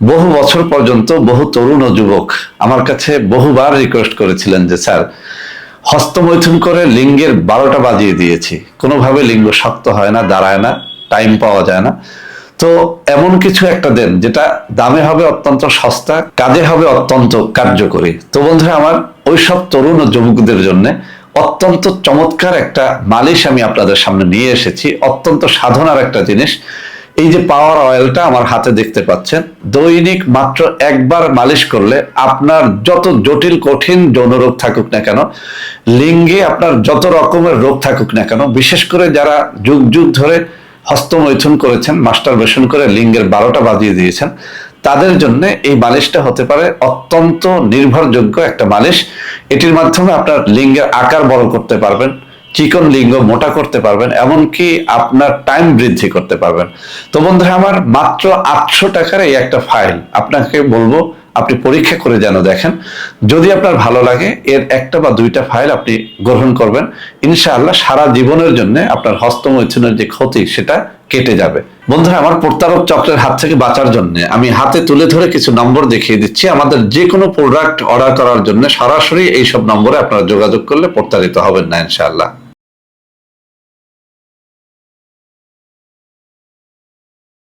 বহু বছর পর্যন্ত বহু তরুণ ও যুবক আমার কাছে বহুবার রিকোয়েস্ট করেছিলেন যে, স্যার, হস্তমৈথুন করে লিঙ্গের বারোটা বাজিয়ে দিয়েছি। কোনোভাবে লিঙ্গ শক্ত হয় না, দাঁড়ায় না টাইম পাওয়া যায় না। তো এমন কিছু একটা দেন যেটা দামে হবে অত্যন্ত সস্তা, কাজে হবে অত্যন্ত কার্যকরী। তো বন্ধুরা, আমার ওইসব তরুণ ও যুবকদের জন্য অত্যন্ত চমৎকার একটা মালিশ আমি আপনাদের সামনে নিয়ে এসেছি। অত্যন্ত সাধনার একটা জিনিস। এই যে পাওয়ার অয়েলটা আমার হাতে দেখতে পাচ্ছেন, দৈনিক মাত্র একবার মালিশ করলে আপনার যত জটিল, কঠিন যৌন রোগ থাকুক না কেন, লিঙ্গে আপনার যত রকমের রোগ থাকুক না কেন, বিশেষ করে যারা যুগ যুগ ধরে হস্তমৈথুন করেছেন মাস্টার বেশন করে লিঙ্গের বারোটা বাজিয়ে দিয়েছেন, তাদের জন্য এই মালিশটা হতে পারে অত্যন্ত নির্ভরযোগ্য একটা মালিশ। এটির মাধ্যমে আপনার লিঙ্গের আকার বড় করতে পারবেন চিকন লিঙ্গ মোটা করতে পারবেন, এমনকি আপনার টাইম বৃদ্ধি করতে পারবেন। তো বন্ধুরা, আমার মাত্র আটশো টাকার এই একটা ফাইল আপনাকে বলব, আপনি পরীক্ষা করে যেন দেখেন। যদি আপনার ভালো লাগে, এর একটা বা দুইটা ফাইল আপনি গ্রহণ করবেন। ইনশাআল্লাহ সারা জীবনের জন্য আপনার হস্তমৈথুনের যে ক্ষতি, সেটা কেটে যাবে। বন্ধুরা, আমার প্রতারক চক্রের হাত থেকে বাঁচার জন্য আমি হাতে তুলে ধরে কিছু নম্বর দেখিয়ে দিচ্ছি। আমাদের যে কোনো প্রোডাক্ট অর্ডার করার জন্য সরাসরি এইসব নম্বরে আপনারা যোগাযোগ করলে প্রতারিত হবেন না, ইনশাআল্লাহ।